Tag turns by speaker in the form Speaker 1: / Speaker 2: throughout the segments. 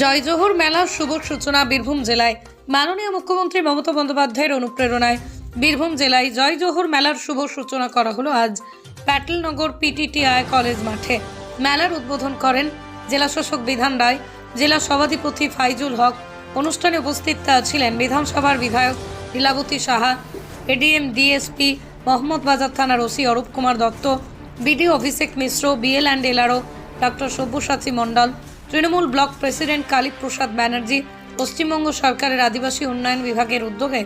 Speaker 1: জয়জোহর মেলার শুভ সূচনা বীরভূম জেলায়। মাননীয় মুখ্যমন্ত্রী মমতা বন্দ্যোপাধ্যায়ের অনুপ্রেরণায় বীরভূম জেলায় জয় জয়জোহর মেলার শুভ সূচনা করা হলো আজ। প্যাটেলনগর পিটিটিআই কলেজ মাঠে মেলার উদ্বোধন করেন জেলাশাসক বিধান রায়, জেলা সভাধিপতি ফাইজুল হক। অনুষ্ঠানে উপস্থিত ছিলেন বিধানসভার বিধায়ক লীলাবতী সাহা, এডিএম ডিএসপি মোহাম্মদ বাজার থানার OC Arup Kumar Dutta, BDO Abhishek Mishra, BL and LRO doctor Sabyasachi Mondal Trinamool block president Kali Prasad Banerjee, Paschimbanga সরকারের আদিবাসী উন্নয়ন বিভাগের উদ্যোগে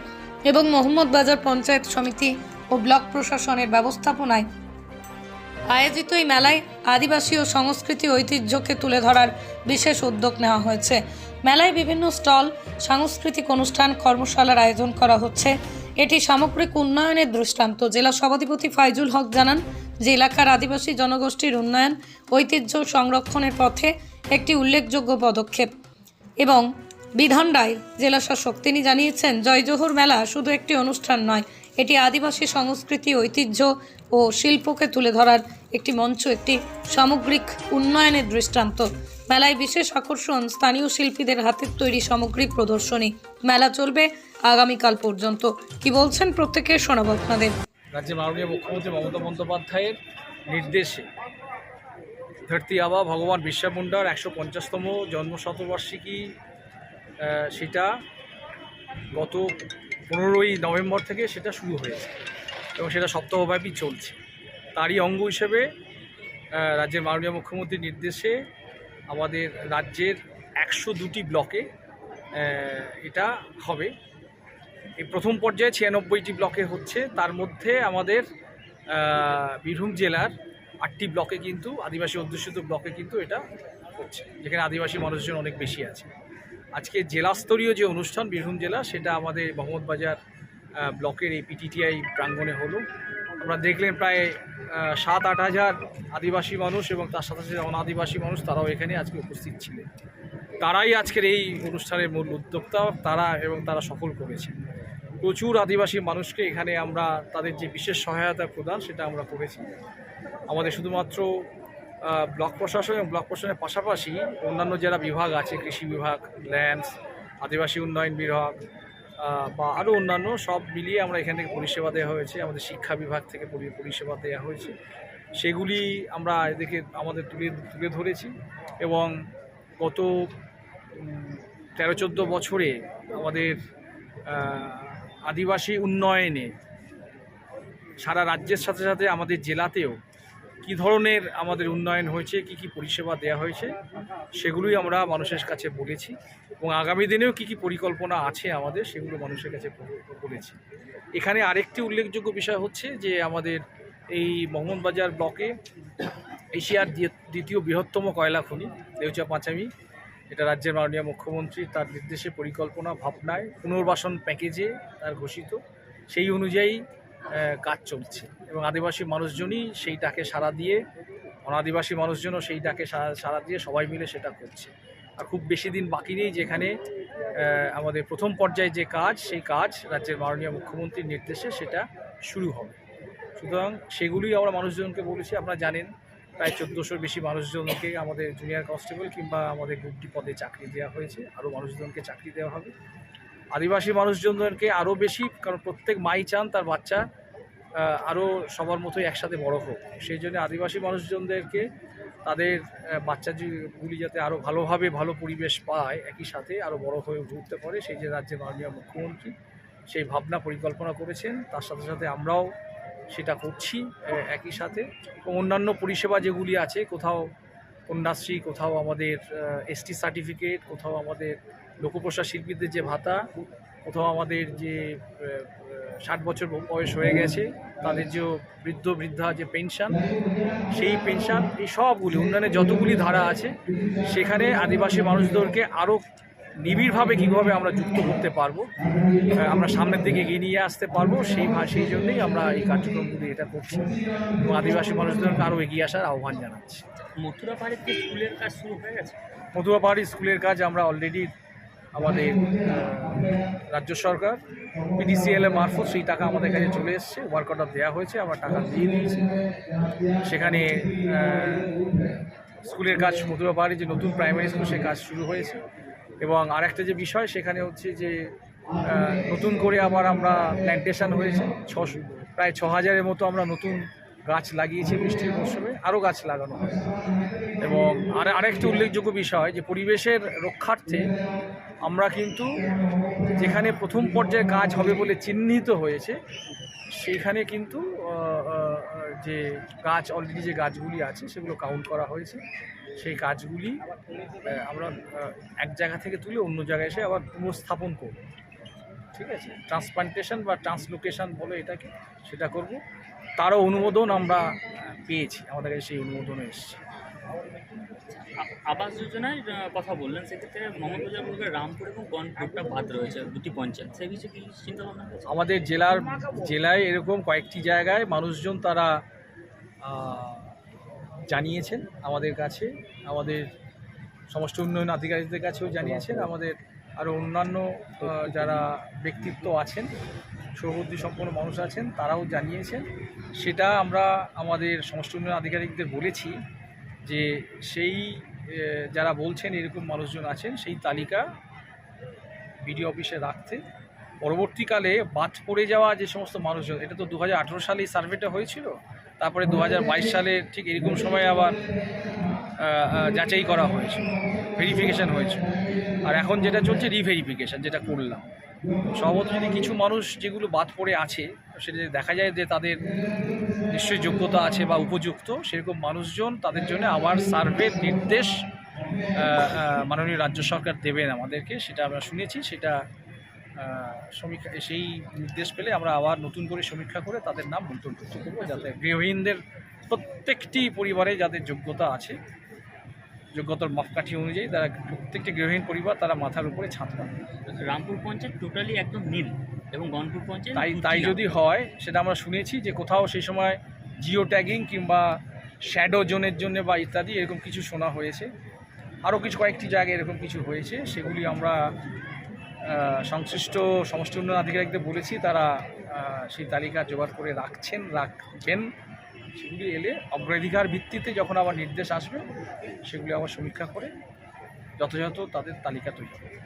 Speaker 1: এবং মোহাম্মদ বাজার পঞ্চায়েত সমিতি ও ব্লক প্রশাসনের ব্যবস্থাপনায় আয়োজিত এই মেলায় আদিবাসী ও সংস্কৃতি ঐতিহ্যকে তুলে ধরার বিশেষ উদ্যোগ নেওয়া হয়েছে। মেলায় বিভিন্ন স্টল, সাংস্কৃতিক অনুষ্ঠান, কর্মশালার আয়োজন করা হচ্ছে। এটি সামগ্রিক উন্নয়নের দৃষ্টান্ত। জেলা সভাধিপতি ফাইজুল হক জানান যে, এলাকার আদিবাসী জনগোষ্ঠীর উন্নয়ন, ঐতিহ্য সংরক্ষণের পথে একটি উল্লেখযোগ্য পদক্ষেপ। এবং বিধান রায় জেলাশাসক তিনি জানিয়েছেন, জয়জোহর মেলা শুধু একটি অনুষ্ঠান নয়, এটি আদিবাসী সংস্কৃতি, ঐতিহ্য ও শিল্পকে তুলে ধরার একটি মঞ্চ, একটি সামগ্রিক উন্নয়নের দৃষ্টান্ত। মেলায় বিশেষ আকর্ষণ স্থানীয় শিল্পীদের হাতের তৈরি সামগ্রিক প্রদর্শনী। মেলা চলবে আগামীকাল পর্যন্ত। কি বলছেন প্রত্যেকের শোনাব আপনাদের?
Speaker 2: মাননীয় মুখ্যমন্ত্রী মমতা বন্দ্যোপাধ্যায়ের নির্দেশে ধরতি আবা ভগবান বিরসা মুন্ডার একশো পঞ্চাশতম জন্ম শতবার্ষিকী সেটা গত পনেরোই নভেম্বর থেকে সেটা শুরু হয়েছে এবং সেটা সপ্তাহব্যাপী চলছে। তারই অঙ্গ হিসেবে রাজ্যের মাননীয় মুখ্যমন্ত্রীর নির্দেশে আমাদের রাজ্যের একশো দুটি ব্লকে এটা হবে। এই প্রথম পর্যায়ে ছিয়ানব্বইটি ব্লকে হচ্ছে। তার মধ্যে আমাদের বীরভূম জেলার আটটি ব্লকে কিন্তু, আদিবাসী অধ্যুষিত ব্লকে কিন্তু এটা হচ্ছে, যেখানে আদিবাসী মানুষজন অনেক বেশি আছে। আজকে জেলাস্তরীয় যে অনুষ্ঠান, বীরভূম জেলা, সেটা আমাদের মোহাম্মদবাজার ব্লকের এই পিটিটিআই প্রাঙ্গণে হলো। আমরা দেখলেন প্রায় সাত, আট হাজার আদিবাসী মানুষ এবং তার সাথে সাথে অনাদিবাসী মানুষ তারাও এখানে আজকে উপস্থিত ছিলেন। তারাই আজকের এই অনুষ্ঠানের মূল উদ্যোক্তা, তারা এবং তারা সফল করেছে প্রচুর আদিবাসী মানুষকে এখানে আমরা তাদের যে বিশেষ সহায়তা প্রদান, সেটা আমরা করেছি। আমাদের শুধুমাত্র ব্লক প্রশাসন এবং ব্লক প্রশাসনের পাশাপাশি অন্যান্য যারা বিভাগ আছে, কৃষি বিভাগ, ল্যান্ডস, আদিবাসী উন্নয়ন বিভাগ বা আরও অন্যান্য, সব মিলিয়ে আমরা এখান থেকে পরিষেবা দেওয়া হয়েছে। আমাদের শিক্ষা বিভাগ থেকে পরিষেবা দেওয়া হয়েছে। সেগুলি আমরা এদেরকে, আমাদের তুলে তুলে ধরেছি এবং গত তেরো চোদ্দ বছরে আমাদের আদিবাসী উন্নয়নে সারা রাজ্যের সাথে সাথে আমাদের জেলাতেও কি ধরনের আমাদের উন্নয়ন হয়েছে, কি কি পরিষেবা দেওয়া হয়েছে, সেগুলোই আমরা মানুষের কাছে বলেছি এবং আগামী দিনেও কি কি পরিকল্পনা আছে আমাদের, সেগুলো মানুষের কাছে বলে- বলেছি। এখানে আরেকটি উল্লেখযোগ্য বিষয় হচ্ছে যে আমাদের এই মোহাম্মদবাজার ব্লকে এশিয়ার দ্বি- দ্বিতীয় বৃহত্তম কয়লা খনি, দেউচা পাঁচামি এটা রাজ্যের মাননীয় মুখ্যমন্ত্রী তার নির্দেশে, পরিকল্পনা, ভাবনায়, পুনর্বাসন প্যাকেজে তার ঘোষিত। সেই অনুযায়ী কাজ চলছে এবং আদিবাসী মানুষজনই সেই ডাকে সাড়া দিয়ে, অনাদিবাসী মানুষজনও সেই ডাকে সাড়া- সাড়া দিয়ে সবাই মিলে সেটা করছে। আর খুব বেশি দিন বাকি নেই যেখানে আমাদের প্রথম পর্যায়ে যে কাজ, সেই কাজ রাজ্যের মাননীয় মুখ্যমন্ত্রীর নির্দেশে সেটা শুরু হবে। সুতরাং সেগুলি আমরা মানুষজনকে বলেছি, আপনারা জানেন। প্রায় চোদ্দোশোর বেশি মানুষজনকে আমাদের জুনিয়র কনস্টেবল কিংবা আমাদের গ্রুপ ডি পদে চাকরি দেওয়া হয়েছে। আরও মানুষজনকে চাকরি দেওয়া হবে। আদিবাসী মানুষজনদেরকে আরও বেশি, কারণ প্রত্যেক মাই চান তার বাচ্চা আরও সবার মতোই একসাথে বড় হোক। সেই জন্য আদিবাসী মানুষজনদেরকে তাদের বাচ্চাগুলি যাতে আরও ভালোভাবে ভালো পরিবেশ পায়, একই সাথে আরও বড় হয়ে উঠতে পারে। সেই যে রাজ্যের মাননীয় মুখ্যমন্ত্রী সেই ভাবনা পরিকল্পনা করেছেন। তার সাথে সাথে আমরাও সেটা করছি একই সাথে। অন্যান্য পরিষেবা যেগুলি আছে, কোথাও কন্যাশ্রী, কোথাও আমাদের এসটি সার্টিফিকেট, কোথাও আমাদের লোকপ্রশাস শিল্পীদের যে ভাতা, কোথাও আমাদের যে ষাট বছর বয়স হয়ে গেছে, তাদের যে বৃদ্ধ, বৃদ্ধা যে পেনশন, সেই পেনশন, এই সবগুলি, উন্নয়নের যতগুলি ধারা আছে, সেখানে আদিবাসী মানুষদেরকে আরও নিবিড়ভাবে কীভাবে আমরা যুক্ত করতে পারব আমরা সামনের দিকে এগিয়ে নিয়ে আসতে পারব সেই সেই জন্যই আমরা এই কার্যক্রমগুলি এটা করছি। এবং আদিবাসী মানুষদেরকে আরও এগিয়ে আসার আহ্বান জানাচ্ছি।
Speaker 3: মথুরা পাহাড়িতে স্কুলের কাজ শুরু হয়ে গেছে?
Speaker 2: মধুয়া পাহাড়ি স্কুলের কাজ আমরা অলরেডি আমাদের রাজ্য সরকার পিডিসিএল এর মারফত সেই টাকা আমাদের কাছে চলে এসছে ওয়ার্ক অর্ডার দেওয়া হয়েছে আমরা টাকা দিয়ে দিয়েছি। সেখানে স্কুলের কাজ মধুয়া পাহাড়ি যে নতুন প্রাইমারি স্কুল সেই কাজ শুরু হয়েছে। এবং আরেকটা যে বিষয়, সেখানে হচ্ছে যে নতুন করে আবার আমরা প্ল্যান্টেশন হয়েছে। ছশো, প্রায় ছ হাজারের মতো আমরা নতুন গাছ লাগিয়েছি বৃষ্টির মৌসুমে আরও গাছ লাগানো হয় এবং আর, আরেকটি উল্লেখযোগ্য বিষয়, যে পরিবেশের রক্ষার্থে আমরা কিন্তু যেখানে প্রথম পর্যায়ে কাজ হবে বলে চিহ্নিত হয়েছে, সেইখানে কিন্তু যে গাছ অলরেডি যে গাছগুলি আছে, সেগুলো কাউন্ট করা হয়েছে। সেই আহ, আমরা এক জায়গা থেকে তুলে অন্য জায়গায় এসে আবার পুনঃস্থাপন করব। ঠিক আছে? ট্রান্সপ্লান্টেশন বা ট্রান্সলোকেশন বলে এটাকে সেটা করব। তারও অনুমোদন আমরা পেয়েছি আমাদের কাছে সেই অনুমোদন এসেছে।
Speaker 3: আবাস যোজনায় কথা বললেন সেক্ষেত্রে ব্লকের রামপুর এবং গনপুরটা বাদ রয়েছে দুটি পঞ্চায়েত। সেই বিষয়ে কি চিন্তা ভাবনা
Speaker 2: আমাদের জেলার জেলায় এরকম কয়েকটি জায়গায় মানুষজন তারা জানিয়েছেন আমাদের কাছে, আমাদের সমষ্টি উন্নয়ন আধিকারিকদের কাছেও জানিয়েছেন, আমাদের আরও অন্যান্য যারা ব্যক্তিত্ব আছেন সৌবুদ্ধি সম্পন্ন মানুষ আছেন, তারাও জানিয়েছেন। সেটা আমরা আমাদের সমষ্টি উন্নয়ন আধিকারিকদের বলেছি যে সেই যারা বলছেন এরকম মানুষজন আছেন, সেই তালিকা বিডিও অফিসে রাখতে। পরবর্তীকালে বাদ পড়ে যাওয়া যে সমস্ত মানুষজন, এটা তো দু হাজার আঠেরো সালে সার্ভেটা হয়েছিল। তারপরে দু হাজার বাইশ সালে ঠিক এরকম সময় আবার যাচাই করা হয়েছে ভেরিফিকেশান হয়েছে। আর এখন যেটা চলছে রিভেরিফিকেশান যেটা করলাম। সম্ভবত যদি কিছু মানুষ যেগুলো বাদ পড়ে আছে, সেটা দেখা যায় যে তাদের নিশ্চয়ই যোগ্যতা আছে বা উপযুক্ত, সেরকম মানুষজন তাদের জন্য আবার সার্ভের নির্দেশ মাননীয় রাজ্য সরকার দেবেন আমাদেরকে, সেটা আমরা শুনেছি, সেটা সমীক্ষা সেই নির্দেশ পেলে আমরা আবার নতুন করে সমীক্ষা করে তাদের নাম অন্তর্ভুক্ত করব যাতে গৃহহীনদের প্রত্যেকটি পরিবারে যাদের যোগ্যতা আছে যোগ্যতার মাপকাঠি অনুযায়ী তারা প্রত্যেকটি গৃহহীন পরিবার তারা মাথার উপরে ছাদ পাবে
Speaker 3: রামপুর পঞ্চায়েত টোটালি একদম নীল এবং গনপুর পঞ্চায়েত
Speaker 2: তাই তাই যদি হয় সেটা আমরা শুনেছি যে কোথাও সেই সময় জিও ট্যাগিং কিংবা শ্যাডো জোনের জন্য বা ইত্যাদি এরকম কিছু শোনা হয়েছে। আরও কিছু কয়েকটি জায়গায় এরকম কিছু হয়েছে সেগুলি আমরা সংশ্লিষ্ট সমষ্টি উন্নয়ন আধিকারিকদের বলেছি, তারা সেই তালিকা জোগাড় করে রাখছেন, রাখবেন। সেগুলি এলে অগ্রাধিকার ভিত্তিতে যখন আবার নির্দেশ আসবে, সেগুলি আবার সমীক্ষা করে যথাযথ তাদের তালিকা তৈরি হবে।